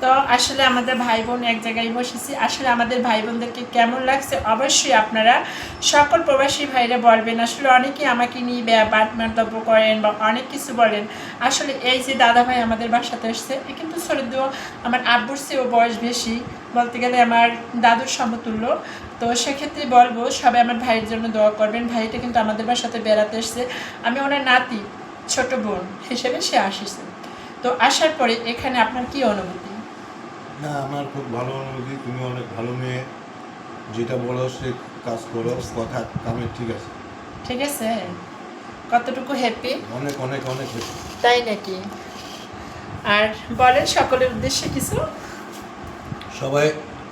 তো আসলে আমাদের ভাই বোন এক জায়গায় বসেছি। আসলে আমাদের ভাই বোনদেরকে কেমন লাগছে অবশ্যই আপনারা সকল প্রবাসী ভাইরা বলবেন। আসলে অনেকেই আমাকে নিয়ে ব্যা- বাদ মন্তব্য করেন বা অনেক কিছু বলেন। আসলে এই যে দাদা ভাই আমাদের বাসাতে এসছে কিন্তু সরিদ আমার আব্বুর চেয়েও বয়স বেশি, বলতে গেলে আমার দাদুর সমতুল্য। তো সেক্ষেত্রে বলব, সবাই আমার ভাইয়ের জন্য দোয়া করবেন। ভাইটা কিন্তু আমাদের বাসাতে বেড়াতে এসছে। আমি ওনার নাতি, ছোট বোন হিসেবে সে আসিছে। তো আসার পরে এখানে আপনার কি অনুভূতি? না আমার খুব ভালো অনুভূতি তুমি অনেক ভালো মেয়ে। যেটা বলো সে কাজ করো কথা কামে ঠিক আছে। ঠিক আছে। কতটুকু হ্যাপি অনেক অনেক অনেক বেশি। তাই নাকি? আর বলেন সকলের উদ্দেশ্যে কিছু? সবাই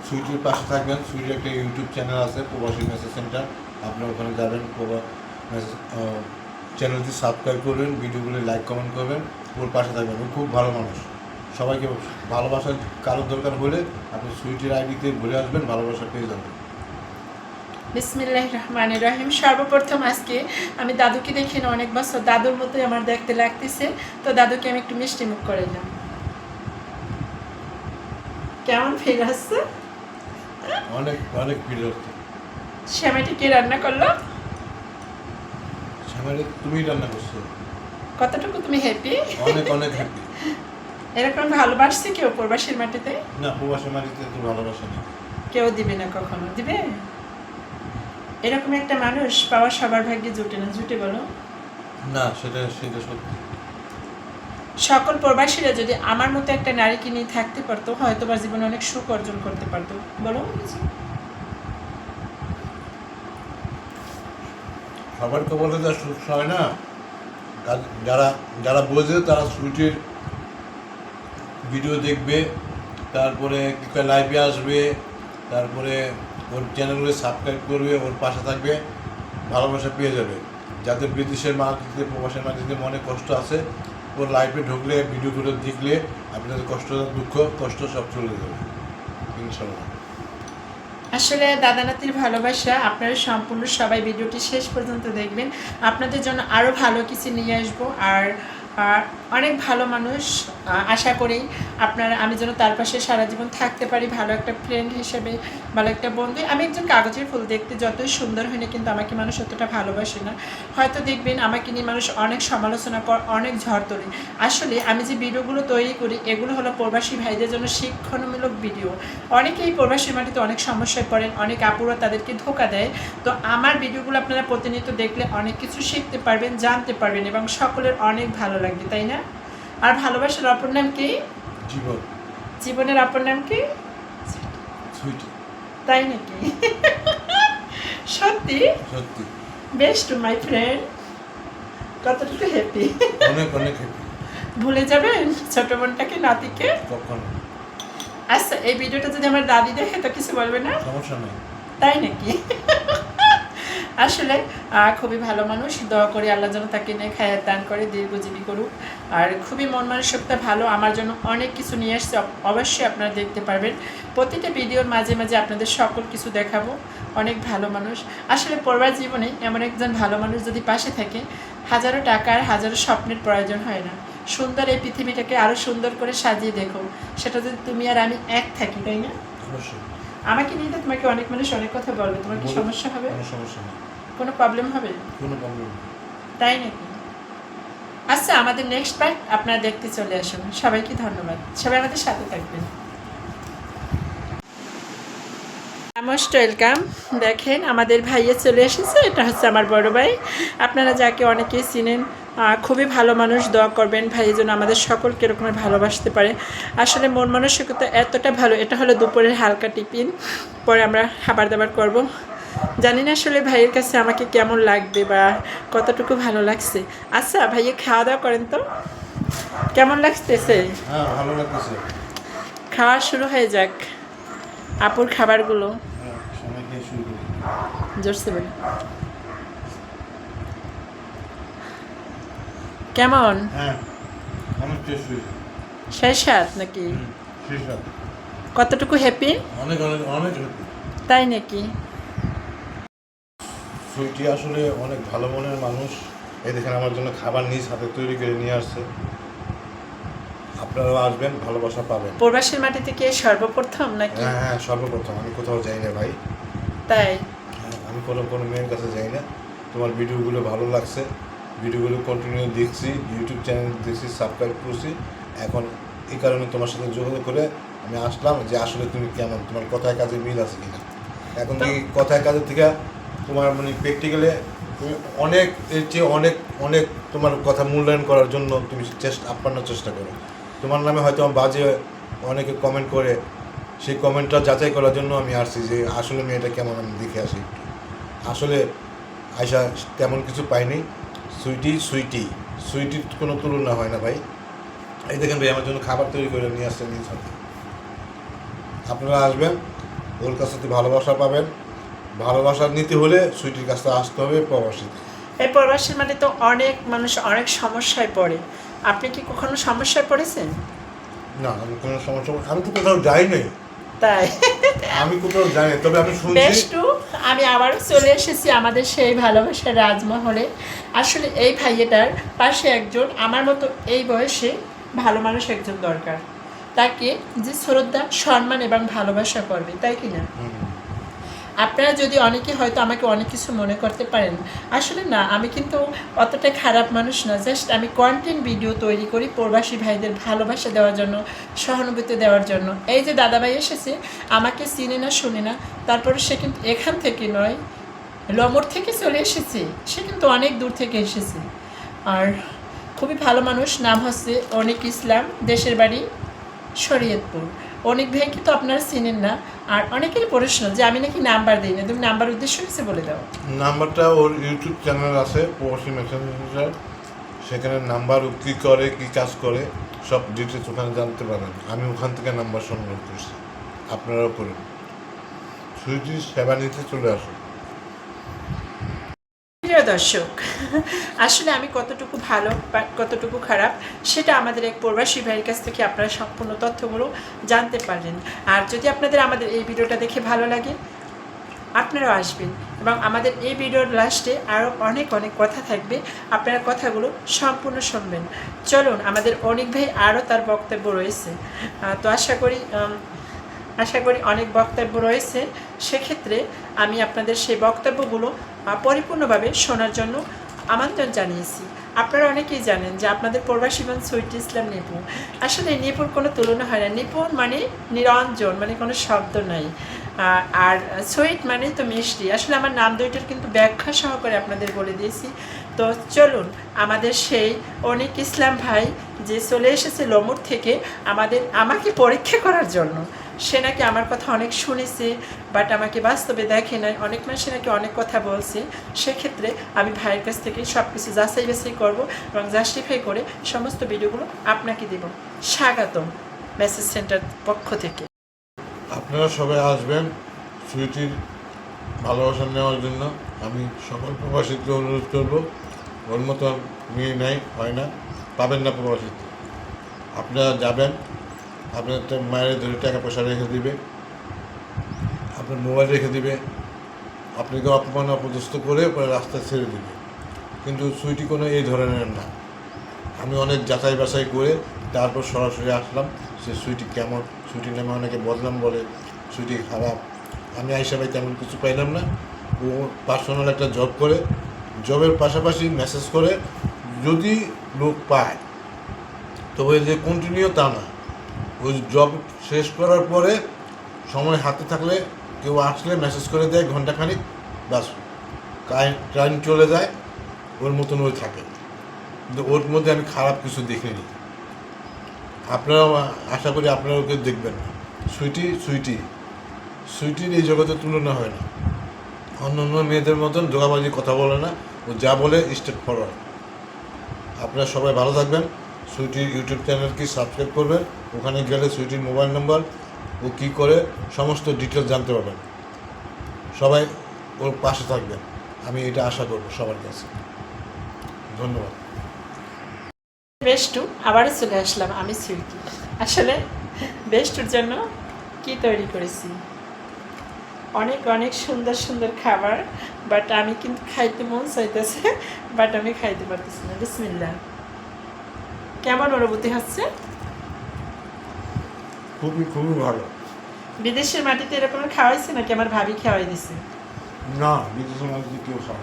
সুইটির পাশে থাকবেন। সুইটির একটা ইউটিউব চ্যানেল আছে প্রবাসী মেসেজ সেন্টার। আপনার ওখানে যাবেন চ্যানেলটি সাবস্ক্রাইব করবেন ভিডিওগুলি লাইক কমেন্ট করবেন। ওর পাশে থাকবেন। খুব ভালো মানুষ। সবাইকে ভালোবাসার কারোর দরকার হলে আপনি সুইটির আইডিতে ঘুরে আসবেন ভালোবাসা পেয়ে যাবেন। বিসমিল্লাহ রহমান রহিম। সর্বপ্রথম আজকে আমি দাদুকে দেখি না অনেক বছর দাদুর মতোই আমার দেখতে লাগতেছে। তো দাদুকে আমি একটু মিষ্টি মুখ করে কেমন ফিল হচ্ছে? অনেক অনেক ভিড় হচ্ছে। শ্যামাটি কে রান্না করল? সামনে তুমি রান্না করছ। কতটুকু তুমি হ্যাপি অনেক অনেক হ্যাপি এরকম ভালোবাসছে কেউ প্রবাসীর মাটিতে? না প্রবাসী মাটিতে তো ভালোবাসা নেই কেউ দিবে না কখনো? দিবে? এরকম একটা মানুষ পাওয়া সবার ভাগ্যে জুটে না। জুটে বলো। না সেটা সেটা সত্যি। সকল প্রবাসীরা যদি আমার মতো একটা নারীকে নিয়ে থাকতে পারতো হয়তো বা জীবনে অনেক সুখ অর্জন করতে পারতো। বলো। সবার কবলে তো সুখ হয় না। যারা যারা বোঝে তারা সুইটির ভিডিও দেখবে, তারপরে লাইভে আসবে, তারপরে ওর চ্যানেলগুলো সাবস্ক্রাইব করবে, ওর পাশে থাকবে, ভালোবাসা পেয়ে যাবে। যাদের বিদেশের মাটিতে প্রবাসের মাটিতে মনে কষ্ট আছে, ওর লাইভে ঢুকলে ভিডিওগুলো দেখলে আপনাদের কষ্ট, দুঃখ, কষ্ট সব চলে যাবে। আসলে দাদা নাতির ভালোবাসা, আপনারা সম্পূর্ণ সবাই ভিডিওটি শেষ পর্যন্ত দেখবেন। আপনাদের জন্য আরও ভালো কিছু নিয়ে আসব। আর অনেক ভালো মানুষ আশা করি আপনারা, আমি যেন তার পাশে সারা জীবন থাকতে পারি, ভালো একটা ফ্রেন্ড হিসেবে, ভালো একটা বন্ধু। আমি একজন কাগজের ফুল দেখতে যতই সুন্দর হয় না কিন্তু আমাকে মানুষ অতটা ভালোবাসে না। হয়তো দেখবেন আমাকে নিয়ে মানুষ অনেক সমালোচনা কর, অনেক ঝড় তোলে। আসলে আমি যে ভিডিওগুলো তৈরি করি, এগুলো হলো প্রবাসী ভাইদের জন্য শিক্ষণমূলক ভিডিও অনেকেই প্রবাসী মাটিতে অনেক সমস্যায় পড়েন, অনেক আপুরা তাদেরকে ধোকা দেয়। তো আমার ভিডিওগুলো আপনারা প্রতিনিয়ত দেখলে অনেক কিছু শিখতে পারবেন, জানতে পারবেন এবং সকলের অনেক ভালো লাগবে তাই না? আর ভালোবাসার অপর নাম কি? জীবন। জীবনের অপর নাম কি? তাই নাকি? সত্যি? সত্যি। বেস্ট মাই ফ্রেন্ড কতটুকু হ্যাপি অনেক অনেক হ্যাপি ভুলে যাবেন? ছোট বোনটাকে নাতিকে? কখনো। আচ্ছা এই ভিডিওটা যদি আমার দাদি দেখে তো কিছু বলবে না? সমস্যা নেই। তাই নাকি? আসলে খুবই ভালো মানুষ। দোয়া করে আল্লাহ যেন তাকে নিয়ে খায়ার দান করে দীর্ঘজীবী করুক। আর খুবই মন মানসিকতা ভালো। আমার জন্য অনেক কিছু নিয়ে আসছে অবশ্যই আপনারা দেখতে পারবেন। প্রতিটা ভিডিওর মাঝে মাঝে আপনাদের সকল কিছু দেখাবো। অনেক ভালো মানুষ। আসলে পড়বার জীবনে এমন একজন ভালো মানুষ যদি পাশে থাকে হাজারো টাকার হাজারো স্বপ্নের প্রয়োজন হয় না। সুন্দর এই পৃথিবীটাকে আরও সুন্দর করে সাজিয়ে দেখো। সেটা যদি তুমি আর আমি এক থাকি তাই না? আমাকে নিয়ে তো তোমাকে অনেক মানুষ অনেক কথা বলবে। তোমার কি সমস্যা হবে? সমস্যা কোনো প্রবলেম হবে? কোনো প্রবলেম তাই নাকি? আচ্ছা আমাদের নেক্সট পার্ট আপনারা দেখতে চলে আসুন। সবাইকে ধন্যবাদ। সবাই আমাদের সাথে থাকবেন। মোস্ট ওয়েলকাম দেখেন আমাদের ভাইয়ে চলে এসেছে। এটা হচ্ছে আমার বড় ভাই। আপনারা যাকে অনেকেই চিনেন খুবই ভালো মানুষ। দোয়া করবেন ভাই যেন আমাদের সকলকে এরকমের ভালোবাসতে পারে। আসলে মন মানসিকতা এতটা ভালো এটা হলো দুপুরের হালকা টিফিন। পরে আমরা খাবার দাবার করব। জানি না আসলে ভাইয়ের কাছে আমাকে কেমন লাগবে বা কতটুকু ভালো লাগছে। আচ্ছা ভাইয়ে খাওয়া দাওয়া করেন তো? কেমন লাগতেছে? হ্যাঁ খাওয়া শুরু হয়ে যাক। আপুর খাবারগুলো। হ্যাঁ জোরসে বলি কেমন? হ্যাঁ শেষ হাত নাকি? কতটুকু হ্যাপি অনেক অনেক অনেক তাই নাকি? সুইটি আসলে অনেক ভালো মনের মানুষ। এই দেখেন আমার জন্য খাবার নিজ হাতে তৈরি করে নিয়ে আসছে। আপনারাও আসবেন ভালোবাসা পাবেন। প্রবাসের মাটি থেকে সর্বপ্রথম নাকি? হ্যাঁ হ্যাঁ সর্বপ্রথম। আমি কোথাও যাই না ভাই। তাই? হ্যাঁ, আমি কোনো কোনো মেয়ের কাছে যাই না। তোমার ভিডিওগুলো ভালো লাগছে। ভিডিওগুলো কন্টিনিউ দেখছি ইউটিউব চ্যানেল দেখছি সাবস্ক্রাইব করছি। এখন এই কারণে তোমার সাথে যোগাযোগ করে আমি আসলাম যে আসলে তুমি কেমন তোমার কথায় কাজে মিল আছে কিনা। এখন কি কথায় কাজের থেকে তোমার মানে প্র্যাকটিক্যালে তুমি অনেক এর চেয়ে অনেক অনেক তোমার কথা মূল্যায়ন করার জন্য তুমি চেষ্টা আপ্যান্ন চেষ্টা করো। তোমার নামে হয়তো আমার বাজে অনেকে কমেন্ট করে, সেই কমেন্টটা যাচাই করার জন্য আমি আসছি যে আসলে মেয়েটা কেমন আমি দেখে আসি আসলে আয়সা তেমন কিছু পাইনি সুইটি সুইটি, সুইটির কোনো তুলনা হয় না ভাই। এই দেখেন ভাই, আমার জন্য খাবার তৈরি করে নিয়ে আসছেন হাতে। আপনারা আসবেন, ওর কাছ থেকে ভালোবাসা পাবেন। ভালোবাসা নিতে হলে সুইটির কাছে আসতে হবে প্রবাসীতে এই প্রবাসের মাটি তো অনেক মানুষ অনেক সমস্যায় পড়ে। আপনি কি কখনো সমস্যায় পড়েছেন? না আমি কোনো সমস্যা আমি তো কোথাও যাই নাই। তাই। আমি কোথাও যাই তবে আমি শুনছি বেশ টু আমি আবারও চলে এসেছি আমাদের সেই ভালোবাসার রাজমহলে। আসলে এই ভাইয়েটার পাশে একজন আমার মতো এই বয়সে ভালো মানুষ একজন দরকার। তাকে যে শ্রদ্ধা সম্মান এবং ভালোবাসা করবে তাই কি না? আপনারা যদি অনেকে হয়তো আমাকে অনেক কিছু মনে করতে পারেন, আসলে না, আমি কিন্তু অতটা খারাপ মানুষ না জাস্ট আমি কন্টেন্ট ভিডিও তৈরি করি প্রবাসী ভাইদের ভালোবাসা দেওয়ার জন্য, সহানুভূতি দেওয়ার জন্য। এই যে দাদাভাই এসেছে, আমাকে চিনে না, শুনে না, তারপরে সে কিন্তু এখান থেকে নয়, লমর থেকে চলে এসেছে, সে কিন্তু অনেক দূর থেকে এসেছে। আর খুবই ভালো মানুষ, নাম হচ্ছে অনিক ইসলাম, দেশের বাড়ি শরীয়তপুর। অনেক ভাই কিন্তু আপনারা চিনেন না। আর অনেকের প্রশ্ন যে আমি নাকি নাম্বার দিই না তুমি নাম্বার উদ্দেশ্য হচ্ছে বলে দাও। নাম্বারটা ওর ইউটিউব চ্যানেল আছে, প্রবাসী মেসেঞ্জার সেখানে নাম্বার কি করে, কি কাজ করে, সব ডিটেলস ওখানে জানতে পারেন। আমি ওখান থেকে নাম্বার সংগ্রহ করছি। আপনারাও করুন। সুইটি সেবা নিতে চলে আসুন। দর্শক। আসলে আমি কতটুকু ভালো বা কতটুকু খারাপ, সেটা আমাদের এক প্রবাসী ভাইয়ের কাছ থেকে আপনারা সম্পূর্ণ তথ্যগুলো জানতে পারলেন। আর যদি আপনাদের আমাদের এই ভিডিওটা দেখে ভালো লাগে, আপনারাও আসবেন। এবং আমাদের এই ভিডিওর লাস্টে আরও অনেক অনেক কথা থাকবে। আপনারা কথাগুলো সম্পূর্ণ শুনবেন। চলুন, আমাদের অনেক ভাই আরও তার বক্তব্য রয়েছে। তো আশা করি আশা করি অনেক বক্তব্য রয়েছে। সেক্ষেত্রে আমি আপনাদের সেই বক্তব্যগুলো পরিপূর্ণভাবে শোনার জন্য আমন্ত্রণ জানিয়েছি। আপনারা অনেকেই জানেন যে আপনাদের প্রবাসী বোন সুইট ইসলাম নিপু। আসলে নিপুর কোনো তুলনা হয় না। নিপুণ মানে নিরঞ্জন মানে কোনো শব্দ নাই। আর সুইট মানে তো মিষ্টি। আসলে আমার নাম দুইটার কিন্তু ব্যাখ্যা সহকারে আপনাদের বলে দিয়েছি। তো চলুন, আমাদের সেই অনেক ইসলাম ভাই যে চলে এসেছে লমুর থেকে আমাদের, আমাকে পরীক্ষা করার জন্য। সে নাকি আমার কথা অনেক শুনেছে বাট আমাকে বাস্তবে দেখে নাই। অনেক মানুষে নাকি অনেক কথা বলছে। সেক্ষেত্রে আমি ভাইয়ের কাছ থেকে সব কিছু যাচাই বাছাই করব এবং জাস্টিফাই করে সমস্ত ভিডিওগুলো আপনাকে দেব। স্বাগতম মেসেজ সেন্টার পক্ষ থেকে। আপনারা সবাই আসবেন সুইটির ভালোবাসা নেওয়ার জন্য। আমি সকল প্রবাসীকে অনুরোধ করব, ওর মতো মেয়ে নেয় হয় না, পাবেন না প্রবাসীতে আপনারা যাবেন আপনার একটা মায়ের ধরে টাকা পয়সা রেখে দিবে। আপনার মোবাইল রেখে দিবে। আপনাকে অপমান, অপদস্থ করে পরে রাস্তা ছেড়ে দিবে। কিন্তু সুইটি কোনো এই ধরনের না। আমি অনেক যাচাই বাছাই করে তারপর সরাসরি আসলাম সে সুইটি কেমন সুইটি নামে অনেকে বদনাম বলে, সুইটি খারাপ। আমি আইসা ভাই তেমন কিছু পাইলাম না। ও পার্সোনাল একটা জব করে জবের পাশাপাশি মেসেজ করে, যদি লোক পায়, তবে যে কন্টিনিউ তা না। ওই জব শেষ করার পরে সময় হাতে থাকলে কেউ আসলে মেসেজ করে দেয় ঘন্টাখানিক বাস টাইম চলে যায়, ওর মতন ওই থাকে। কিন্তু ওর মধ্যে আমি খারাপ কিছু দেখিনি। আপনারাও আশা করি আপনারা ওকে দেখবেন সুইটি সুইটি। সুইটির এই জগতে তুলনা হয় না। অন্য অন্য মেয়েদের মতন যোগাবাজি কথা বলে না। ও যা বলে স্টেট ফরওয়ার্ড আপনারা সবাই ভালো থাকবেন। সুইটির ইউটিউব চ্যানেলকে সাবস্ক্রাইব করবেন। ওখানে গেলে সুইটির মোবাইল নাম্বার ও কী করে সমস্ত ডিটেলস জানতে পারবেন। সবাই ওর পাশে থাকবেন। আমি এটা আশা করব সবার কাছে। ধন্যবাদ। বেস্টু আবারও চলে আসলাম আমি সুইটি। আসলে বেস্টুর জন্য কি তৈরি করেছি? অনেক অনেক সুন্দর সুন্দর খাবার, বাট আমি কিন্তু খাইতে মন চাইতেছে, বাট আমি খাইতে পারতেছি না। বিসমিল্লা কেমন অনুভূতি হচ্ছে? খুবই খুবই ভালো। বিদেশের মাটিতে এরকম খাওয়াইছে নাকি? আমার ভাবি খাওয়াই দিছে। না বিদেশের মধ্যে কেউ না।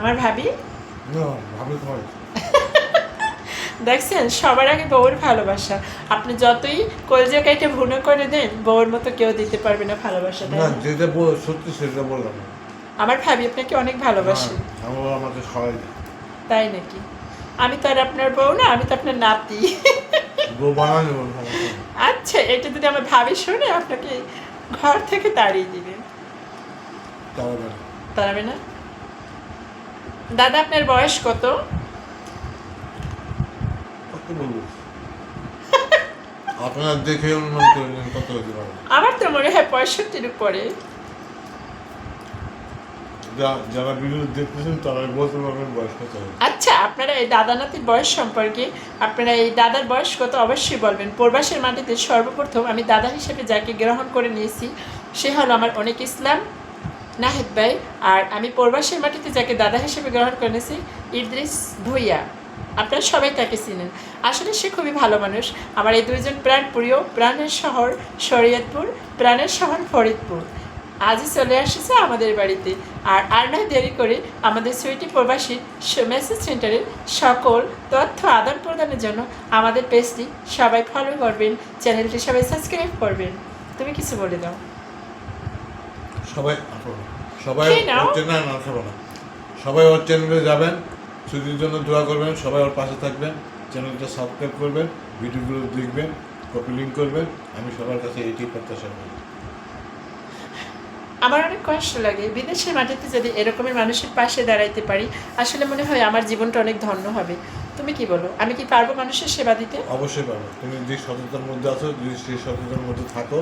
আমার ভাবি? না ভাবে খাওয়াই দেখছেন সবার আগে বউর ভালোবাসা। আপনি যতই কলজা কাইটে ভুনো করে দেন বউর মতো কেউ দিতে পারবে না ভালোবাসা না যেটা সত্যি সেটা বললাম। আমার ভাবি আপনাকে অনেক ভালোবাসে। আমাকে খাওয়াই তাই নাকি? আমি তো আর আপনার বউ না আমি তো আপনার নাতি। আচ্ছা এটা যদি আমার ভাবি শুনে আপনাকে ঘর থেকে তাড়িয়ে দিবে। তাড়াবে না। দাদা আপনার বয়স কত? আপনারা দেখে অনুমান কত হতে পারে। আমার তো মনে হয় পঁয়ষট্টির উপরে। যারা ভিডিও দেখতেছেন, তারা বলতে পারবেন বয়স কত আচ্ছা আপনারা এই দাদা নাতির বয়স সম্পর্কে, আপনারা এই দাদার বয়স কত অবশ্যই বলবেন। প্রবাসের মাটিতে সর্বপ্রথম আমি দাদা হিসেবে যাকে গ্রহণ করে নিয়েছি, সে হলো আমার অনেক ইসলাম, নাহিদ ভাই, আর আমি প্রবাসের মাটিতে যাকে দাদা হিসেবে গ্রহণ করে নিয়েছি, ইদ্রিস ভুইয়া। আপনারা সবাই তাকে চিনেন। আসলে সে খুবই ভালো মানুষ। আমার এই দুইজন প্রাণ প্রিয়, প্রাণের শহর শরীয়তপুর, প্রাণের শহর ফরিদপুর। আজই চলে আসছে আমাদের বাড়িতে। আর আর নয় দেরি করে আমাদের সুইটি প্রবাসী মেসেজ সেন্টারের সকল তথ্য আদান প্রদানের জন্য আমাদের পেজটি সবাই ফলো করবেন চ্যানেলটি সবাই সাবস্ক্রাইব করবেন। তুমি কিছু বলে দাও। সবাই সবাই না খাব না। সবাই ওর চ্যানেলে যাবেন ছুটির জন্য দোয়া করবেন সবাই ওর পাশে থাকবেন চ্যানেলটা সাবস্ক্রাইব করবেন ভিডিওগুলো দেখবেন কপি লিঙ্ক করবেন আমি সবার কাছে এটি প্রত্যাশা করি। আমার অনেক কষ্ট লাগে। বিদেশের মাটিতে যদি এরকমের মানুষের পাশে দাঁড়াইতে পারি আসলে মনে হয় আমার জীবনটা অনেক ধন্য হবে। তুমি কি বলো? আমি কি পারব মানুষের সেবা দিতে? অবশ্যই পাবো তুমি যে সততার মধ্যে আছো যদি সেই সততার মধ্যে থাকো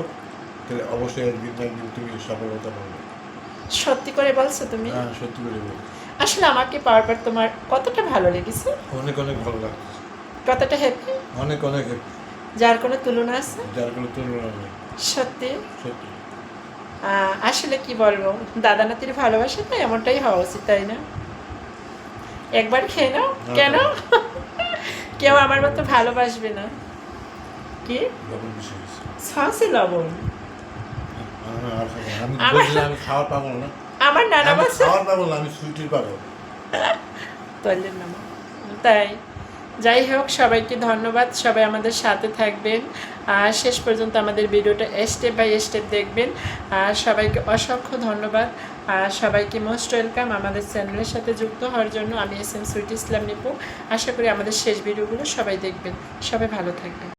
তাহলে অবশ্যই একদিন না একদিন তুমি সফলতা পাবে। সত্যি করে বলছো তুমি? হ্যাঁ সত্যি করে বলি আসলে আমাকে পাওয়ার পর তোমার কতটা ভালো লেগেছে? অনেক অনেক ভালো লাগছে। কতটা হ্যাপি অনেক অনেক হ্যাপি যার কোনো তুলনা আছে? যার কোনো তুলনা নেই। সত্যি? সত্যি। আসলে কি বলব? দাদা নাতির ভালোবাসা তো এমনটাই হওয়া উচিত তাই না? একবার খেয়ে নাও। কেন? কেউ আমার মতো ভালোবাসবে না। কি? সসে লবণ। আমি আমার- নানা তৈলের নাম। তাই। যাই হোক সবাইকে ধন্যবাদ। সবাই আমাদের সাথে থাকবেন। আর শেষ পর্যন্ত আমাদের ভিডিওটা স্টেপ বাই স্টেপ দেখবেন। আর সবাইকে অসংখ্য ধন্যবাদ। আর সবাইকে মোস্ট ওয়েলকাম আমাদের চ্যানেলের সাথে যুক্ত হওয়ার জন্য আমি S M Sweet Islam Nipu. আশা করি আমাদের শেষ ভিডিওগুলো সবাই দেখবেন। সবাই ভালো থাকবেন।